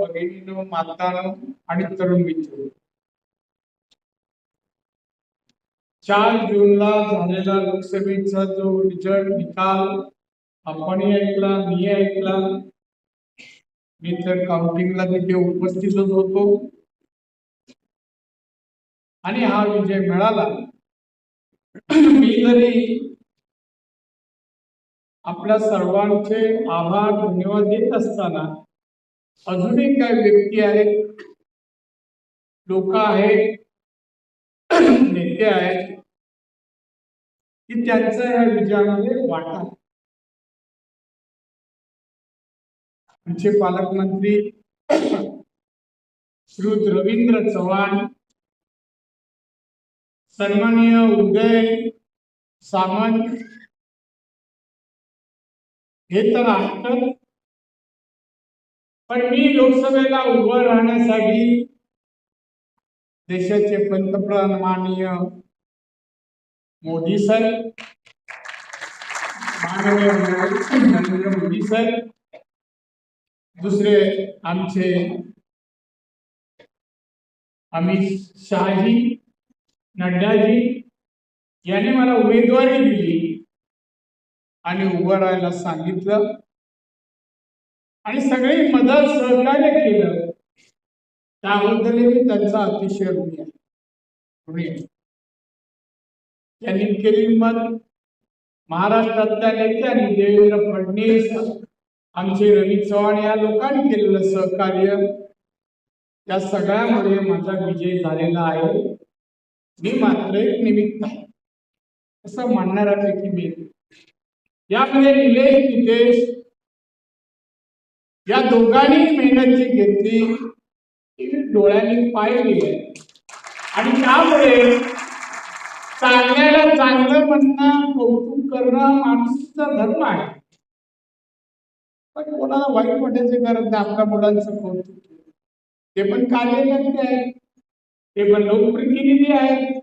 भगिनीनो मातानो आणि तरुण मित्र. चार जूनला झालेला लोकसभेचा जो रिझल्ट निकाल आपणही ऐकला मी ऐकला. मी तर काउंटिंगला तिथे उपस्थितच होतो. आणि हा विजय मिळाला. मी जरी आपल्या सर्वांचे आभार धन्यवाद देत असताना अजूनही काही व्यक्ती आहेत? लोक आहेत नेते आहेत की त्यांचा या विजयामध्ये वाटा आमचे पालकमंत्री श्री रवींद्र चव्हाण सन्माननीय उदय सामंत हे तर असतच पण मी लोकसभेला उभं राहण्यासाठी देशाचे पंतप्रधान माननीय मोदी सर माननीय नरेंद्र मोदी सर दुसरे आमचे अमित शहाजी नड्डाजी यांनी मला उमेदवारी दिली आणि उभं राहायला सांगितलं. आणि सगळी मदत सहकार्य केलं. त्याबद्दल मी त्यांचा अतिशय ऋणी आहे. त्यांनी केली मदत महाराष्ट्रातल्या नेत्यांनी देवेंद्र फडणवीस आमचे रवी चव्हाण या लोकांनी केलेलं सहकार्य. या सगळ्यामुळे माझा विजय झालेला आहे. मी मात्र एक निमित्त आहे. असं म्हणणाऱ्यापैकी मी. यामध्ये निलेश नितेश या दोघांनी मेहनत जी घेतली. ती डोळ्यांनी पाहिली आहे आणि त्यामुळे चांगल्याला चांगलं म्हणणं कौतुक करणं माणसाचा धर्म आहे. पण कोणाला वाईट वाटायची गरज नाही आपल्या मुलांचं कौतुक. ते पण कार्यकर्ते आहेत. ते पण लोकप्रतिनिधी आहेत.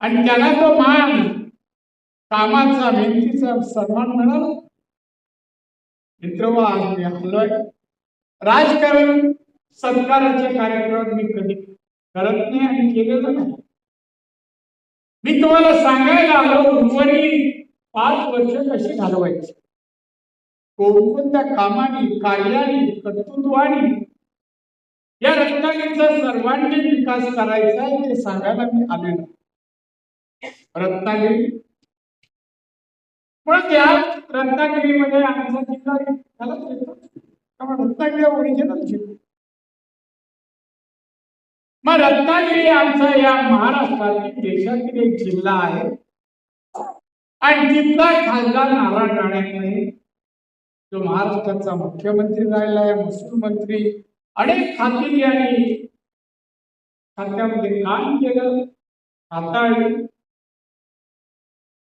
आणि त्याला तो मान कामाचा मेहनतीचा सन्मान मिळाला. मित्र आज मी राजकारण सत्काराचे कार्यक्रम मी कधी करत नाही आणि केलेलं नाही. मी तुम्हाला सांगायला आलो उर्वरित पाच वर्ष कशी घालवायची? कोणकोणत्या कामाने कार्याने कर्तृत्वाने या रत्नागिरीचा सर्वांगीण विकास करायचा ते सांगायला मी आलेलो रत्नागिरी पण या रत्नागिरीमध्ये आमचा जिल्हा त्यालाच त्यामुळे रत्नागिरी ओरिजिनल जिल्हा मग रत्नागिरी आमचा या महाराष्ट्रातील देशातील एक जिल्हा आहे. आणि तिथला खासदार नारायण राणे जो महाराष्ट्राचा मुख्यमंत्री राहिला आहे महसूल मंत्री. अनेक खाती यांनी खात्यामध्ये काम केलं. हाताळलं.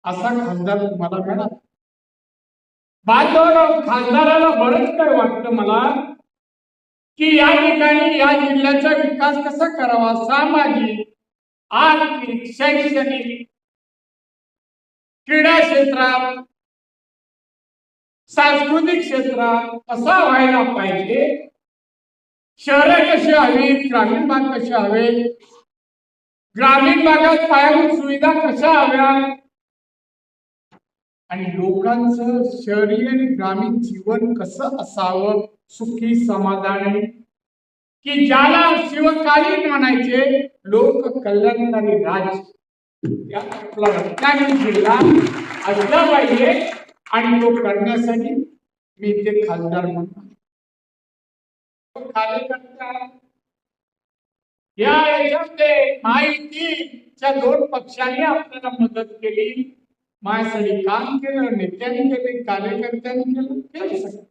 असा खासदार तुम्हाला मिळाला बाजूला खासदाराला बरंच काय वाटतं मला? की या ठिकाणी या जिल्ह्याचा विकास कसा करावा? सामाजिक आर्थिक शैक्षणिक क्रीडा क्षेत्रात सांस्कृतिक क्षेत्रात कसा व्हायला पाहिजे? शहरं कशी हवीत? ग्रामीण भाग कसे हवेत? ग्रामीण भागात पायाभूत सुविधा कशा हव्या आणि लोकांचं शहरी आणि ग्रामीण जीवन कसं असावं सुखी समाधानी की ज्याला शिवकालीन म्हणायचे लोक कल्याणकारी राज्य या आपला रत्नागिरी जिल्हा असला पाहिजे आणि तो करण्यासाठी मी इथे खासदार म्हणतो कार्यकर्ता या याच्यामध्ये माहितीच्या दोन पक्षांनी आपल्याला मदत केली. माझ्यासाठी काम केलं नेत्यांनी केलं कार्यकर्त्यांनी केलं केलं सगळं.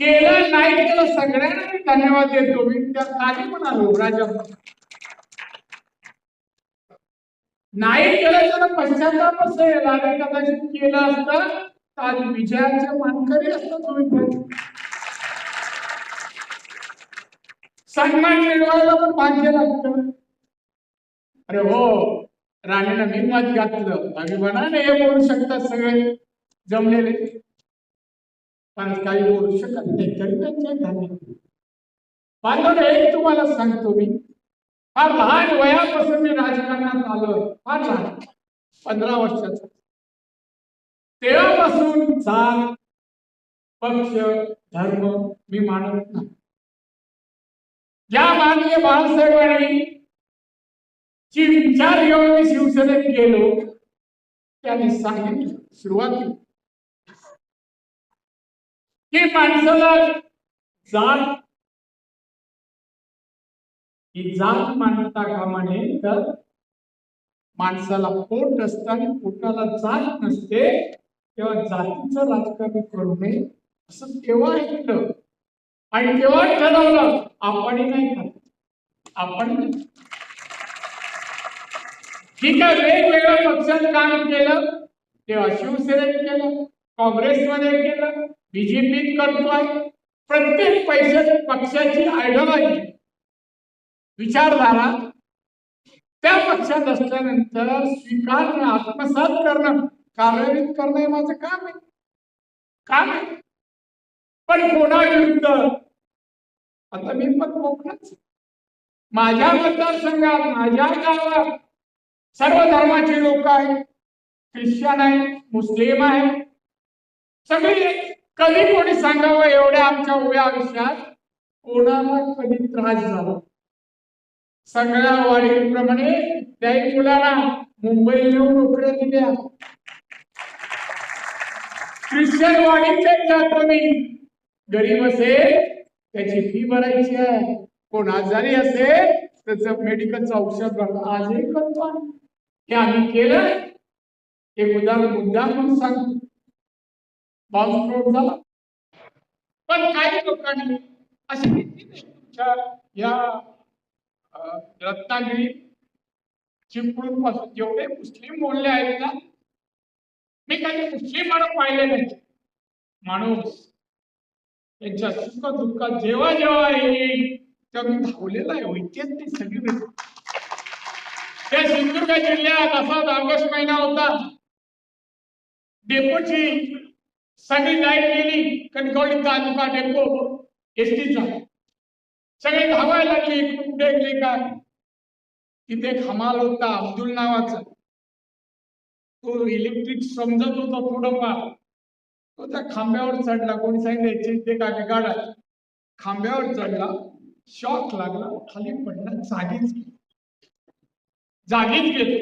केलं नाही केलं सगळ्यांना मी धन्यवाद देतो. मी त्या खाली म्हणालो राजा नाही केलं तर पश्चाताप असेल राजा कदाचित केलं असतं तर आज विजयाचे मानकरी असतात तुम्ही सन्मान मिळवायला पण भाग्य लागतं. अरे हो राणीला निर्मात घातलं. अभिमानाने हे बोलू शकतात सगळे जमलेले. पण काही बोलू शकत नाही. तरी त्यांच्या धान्य एक तुम्हाला सांगतो मी. फार लहान वयापासून मी राजकारणात आलो फार लहान. पंधरा वर्षाचा. तेव्हापासून जात पक्ष धर्म मी मानत नाही. ज्या माननीय बाळासाहेबांनी ची विचार घेऊन मी शिवसेनेत गेलो त्यांनी सांगितलं सुरुवाती की माणसाला जात ही जात मानता कामा नये तर माणसाला पोट असतं आणि पोटाला जात नसते तेव्हा जातीचं राजकारण करू नये असं तेव्हा ऐकलं? आणि तेव्हा ठरवलं आपणही नाही करत आपण ठीक आहे वेगवेगळ्या पक्षात काम केलं. तेव्हा शिवसेनेत केलं काँग्रेसमध्ये केलं बीजेपीत करतोय प्रत्येक पैशात पक्षाची आयडॉलॉजी विचारधारा त्या पक्षात असल्यानंतर स्वीकारणं आत्मसात करणं कार्यान्वित करणं हे माझं काम आहे. काम आहे. पण कोणाविरुद्ध? आता मी पण मोकळाच माझ्या मतदारसंघात माझ्या गावात सर्व धर्माचे लोक आहेत ख्रिश्चन आहेत मुस्लिम आहेत. सगळी कधी कोणी सांगावं एवढ्या आमच्या उभ्या आयुष्यात? कोणाला कधी त्रास झाला? सगळ्या वाढीप्रमाणे त्याही मुलाला मुंबई येऊन नोकऱ्या दिल्या. ख्रिश्चन वाडीत जातो मी. गरीब असेल त्याची फी भरायची आहे. कोण आजारी असेल त्याचं मेडिकलचं औषध भरणं आजही करतो आम्ही. हे आम्ही केलं एक उदाहरण मुद्दा म्हणून सांगतो. झाला. पण काही लोकांनी अशी किती तुमच्या या रत्नागिरी चिपळूणपासून जेवढे मुस्लिम बोलले आहेत ना मी काही मुस्लिम म्हणून पाहिले नाही. माणूस त्यांच्या सुख दुःखात जेव्हा जेव्हा येईल तेव्हा मी धावलेला आहे. इतकेच ते सगळी त्या सिंधुदुर्ग जिल्ह्यात असाच ऑगस्ट महिना होता. डेपोची सगळी लाइट गेली. कणकवली तालुका डेपो एसटीचा. सगळे धावायला लागली. कुठे गेले का तिथे हमाल होता अब्दुल नावाचा. तो इलेक्ट्रिक समजत होता थोडंफार. तो त्या खांब्यावर चढला. कोणी सांगितलं ते का काय गाडा खांब्यावर चढला. शॉक लागला. खाली पडला. जागीच गेला. जागीच गेले.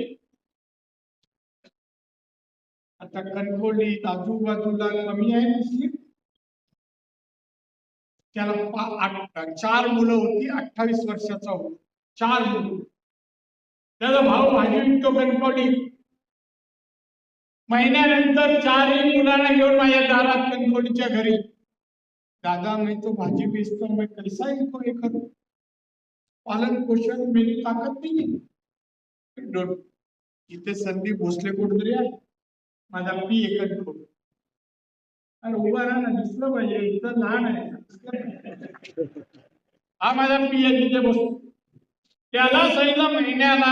आता कणकोलीत आजूबाजूला कमी आहे मुस्लिम त्याला चार मुलं होती अठ्ठावीस वर्षाचा होता. चार मुलं. त्याचा भाऊ भाजी विकतो कणकोली महिन्यानंतर चारही मुलांना घेऊन माझ्या दारात कणकोलीच्या घरी. दादा मी तो भाजी बेचतो मी कैसा इनको हे करू पालन पोषण मेरी ताकद नाही इथे संदीप भोसले कुठतरी आहे. माझा पी एकच करू अरे उभा राहा ना दिसलं पाहिजे. इथं लहान आहे. हा माझा पी आहे तिथे बसतो त्याला सांगितलं महिन्याला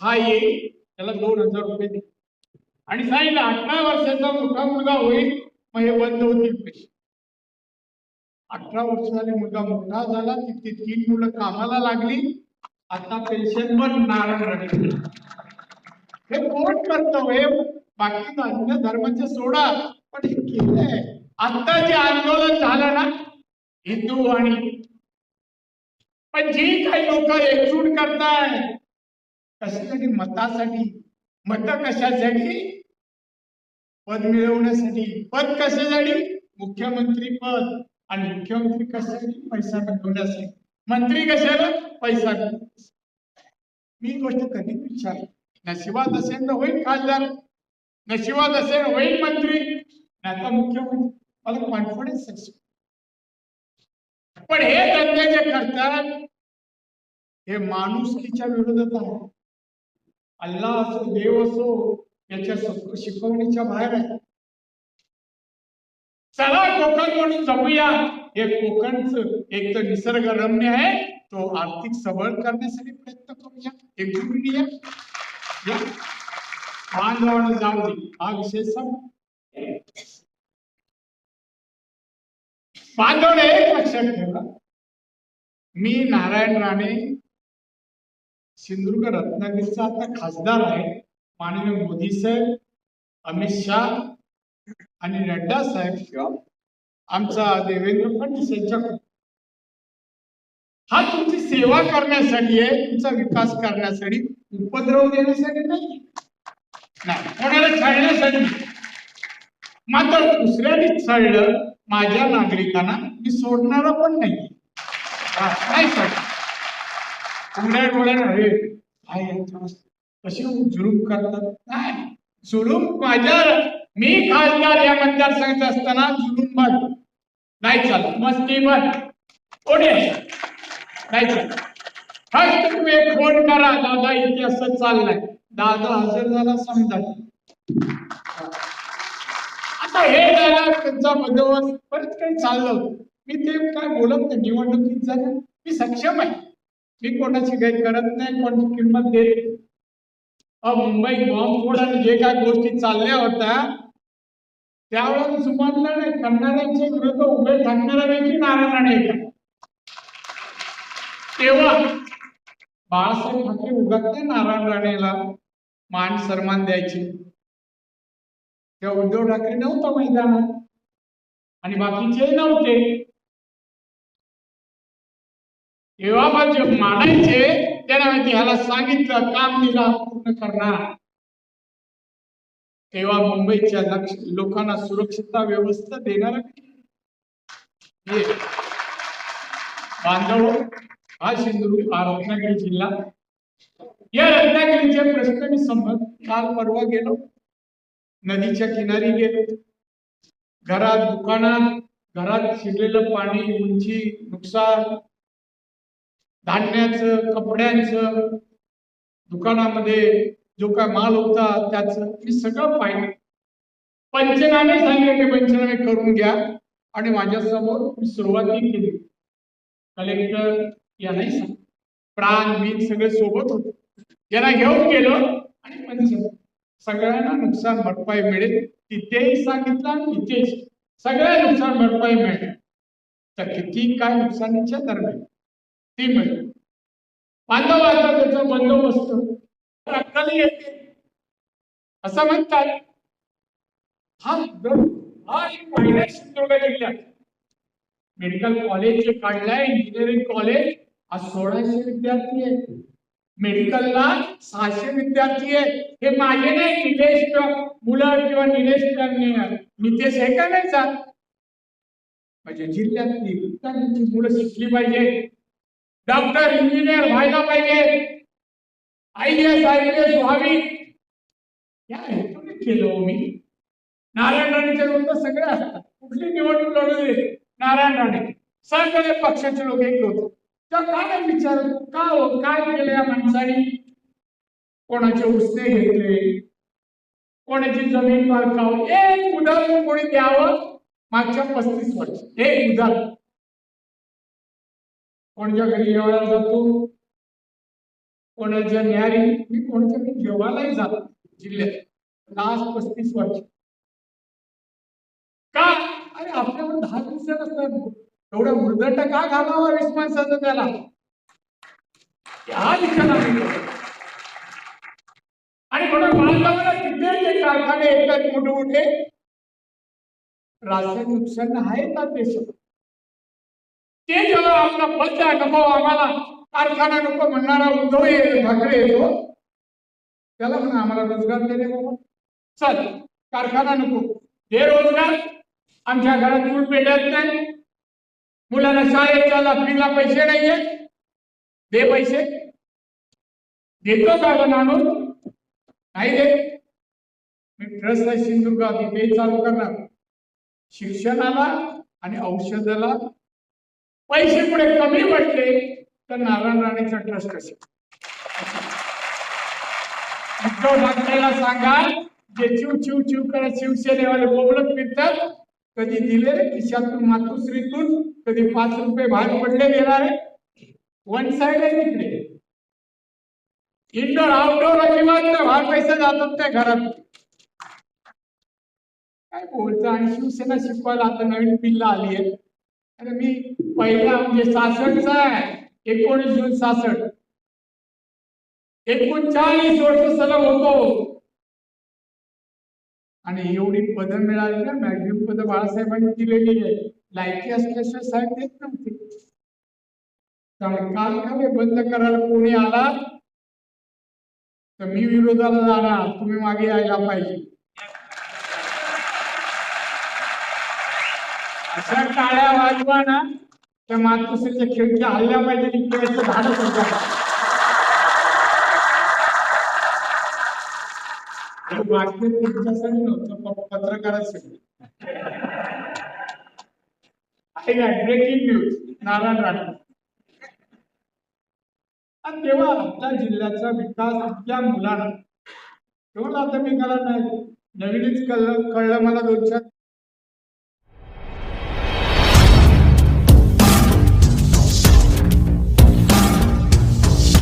हा येईल त्याला दोन हजार रुपये दे. आणि सांगितलं अठरा वर्षाचा मोठा मुलगा होईल मग हे बंद होतील पैसे. अठरा वर्ष मुलगा मोठा झाला तिथे तीन मुलं कामाला लागली. आता पेन्शन पण नारायण हे कोण करतो हो? हे? बाकी अन्य धर्माचे सोडा. पण हे केलंय. आता जे आंदोलन झालं ना हिंदू आणि पण जी काही लोक एकजूट करताय कशासाठी मतासाठी मत कशासाठी? पद मिळवण्यासाठी. पद कशासाठी? मुख्यमंत्री पद. आणि मुख्यमंत्री कशासाठी? पैसा मिळवण्यासाठी. मंत्री कशाला? पैसा. मी गोष्ट कधी विचार नशिबात असेल तर होईल खासदार. नशिबात असेल होईल मंत्री. नाही तर मुख्यमंत्री. मला कॉन्फिडन्स आहे. पण हे धंदे जे करतात हे माणुसकीच्या विरोधात आहे. अल्लाह असो देव असो याच्या शिकवणीच्या बाहेर आहे. चला कोकण म्हणून जमूया हे कोकणचं एक तर निसर्गरम्य आहे तो आर्थिक सबळ करण्यासाठी प्रयत्न करूया एकजुटीने या. जाऊ दे हा विषय संप एक लक्षात ठेवा। मी नारायण राणे सिंधुदुर्ग रत्नागिरीचा आता खासदार आहे. माननीय मोदी साहेब अमित शाह आणि नड्डा साहेब किंवा आमचा देवेंद्र फडणवीस यांच्या सेवा करण्यासाठी आहे तुमचा विकास करण्यासाठी उपद्रव देण्यासाठी नाही. कोणाला चालण्यासाठी मात्र दुसऱ्याने छळलं माझ्या नागरिकांना मी सोडणारा पण नाही. नाही सोड उघड्या डोळ्यानं अरे काय कसे कशी हो, जुलूम करतात? नाही. जुलूम माझ्या मी खासदार या मतदारसंघात असताना जुलूम बंद. नाही चालत. मस्ती बंद. कोणी नाही फक्त तुम्ही एक फोन करा. दादा इथे असं चाललंय. दादा हजर झाला समजा आता हे झालं त्यांचा बंदोबस्त परत काही चाललं मी ते काय बोलत नाही निवडणुकीत झालं मी सक्षम आहे. मी कोणाची काही करत नाही कोणाची किंमत देत मुंबई बॉम्ब आणि जे काय गोष्टी चालल्या होत्या त्यावेळेस जुमानलं नाही करणाऱ्यांच्या विरुद्ध उभे ठाकणाऱ्यांपैकी नारायण राणे एक तेव्हा बाळासाहेब ठाकरे उगाच नारायण राणेला मान सन्मान द्यायचे. तेव्हा उद्धव ठाकरे नव्हता मैदानात आणि बाकीचे नव्हते. तेव्हा माझे मानायचे त्यांना माहिती ह्याला सांगितलं काम दिला पूर्ण करणार. तेव्हा मुंबईच्या लक्ष लोकांना सुरक्षितता व्यवस्था देणार हे. बांधव हा सिंधुदुर्ग हा रत्नागिरी जिल्हा. या रत्नागिरीचे प्रश्न मी संबंध काल परवा गेलो. नदीच्या किनारी गेलो. घरात दुकानात घरात शिरलेलं पाणी उंची नुकसान धान्याचं कपड्यांचं दुकानामध्ये जो काय माल होता त्याच मी सगळं पाहिलं. पंचनामे सांगितले की पंचनामे करून घ्या. आणि माझ्यासमोर मी सुरुवात केली. कलेक्टर यांनाही सांग प्राण बीन सगळे सोबत होते. याला घेऊन गेलो आणि पंचनामे सगळ्यांना नुकसान भरपाई मिळेल तिथेही सांगितलं आणि इथेच सगळ्या नुकसान भरपाई मिळेल. तर किती काय नुकसानीच्या दरम्यान ती म्हणजे मिळेल बांधव आता त्याचा बंदोबस्त. अक्कली येते. असं म्हणतात. हा हा एक महिला सिंधुदुर्ग जिल्ह्यात मेडिकल कॉलेज जे काढलंय इंजिनिअरिंग कॉलेज आज सोळाशे विद्यार्थी आहेत. मेडिकलला सहाशे विद्यार्थी आहेत. हे माझे नाही निलेश मुलं किंवा निलेश नितेश हे का नाही जात म्हणजे जिल्ह्यातली विद्यार्थ्यांची मुलं शिकली पाहिजे. डॉक्टर इंजिनियर व्हायला पाहिजे. I S I P S व्हावी. या हेतूने केलं हो मी. नारायण राणेच्या विरुद्ध सगळे असतात. कुठली निवडणूक लढू दे नारायण राणे. सगळे पक्षाचे लोक एक होते. तर काय विचार का हो काय केलं या माणसाने? कोणाचे उसने घेतले? कोणाची जमीन मालकाव एक उदाहरण कोणी द्यावं? मागच्या पस्तीस वर्ष. एक उदाहरण कोणाच्या घरी जेवायला जातो? कोणाच्या न्यारी? मी कोणाच्या घरी जेवायलाही जातो जिल्ह्यात. लास्ट पस्तीस वर्ष. का? दहा दिवस नसतात एवढं मृदंड का घालावा वीस माणसाचं त्याला? या विचार आणि म्हणून बांधकामाला तिथे कारखाने येतात मोठे मोठे रासायनिक नुकसान आहे का देश ते जेव्हा आपला बंद नको आम्हाला कारखाना नको म्हणणारा उद्धव ये- ठाकरे येतो त्याला म्हणा आम्हाला रोजगार देणे बाबा. चल कारखाना नको. बेरोजगार आमच्या घरात चूल पेटत नाही. मुलांना शाळेत त्याला फीला पैसे नाहीये. दे पैसे. देतो का पण आणून. नाही देत. मी ट्रस्ट आहे सिंधुदुर्गात इथेही चालू करणार. शिक्षणाला आणि औषधाला पैसे पुढे कमी पडले तर नारायण राणेचा ट्रस्ट कसे? उद्धव ठाकरेला सांगा जे चिव चिव चिव करत शिवसेनेवाले बोबलत फिरतात कधी दिले खिशातून मातुश्रीतून कधी पाच रुपये भाग पडले देणार. वन साइड आहे तिकडे. इंडोर आउटडोर अजिबात भाग पैसे जातात त्या घरात. काय बोलतं? आणि शिवसेना शिकवायला आता नवीन पिल्ला आली आहे अरे मी पहिला म्हणजे सासष्टचा आहे. एकोणीस जून सासष्ट एकोणचाळीस वर्ष सलग होतो. आणि एवढी पदं मिळाली ना मॅक्झिमम पदं बाळासाहेबांनी दिलेली आहे. लायकी असल्याशिवाय साहेब देत नव्हते. त्यामुळे काल का बंद करायला कोणी आला तर मी विरोधाला जाणार. तुम्ही मागे यायला पाहिजे. अशा टाळ्या वाजवा ना. त्या मातोश्रीच्या खिडक्या हल्ल्या पाहिजे. तुमच्यासाठी नव्हतं पत्रकारासाठी आहे का ब्रेकिंग न्यूज नारायण राणे आणि तेव्हा आमच्या जिल्ह्याचा विकास आपल्या मुलांना तेव्हा आता मी कळत नाही. नवीनच कळलं कळलं मला दोन चार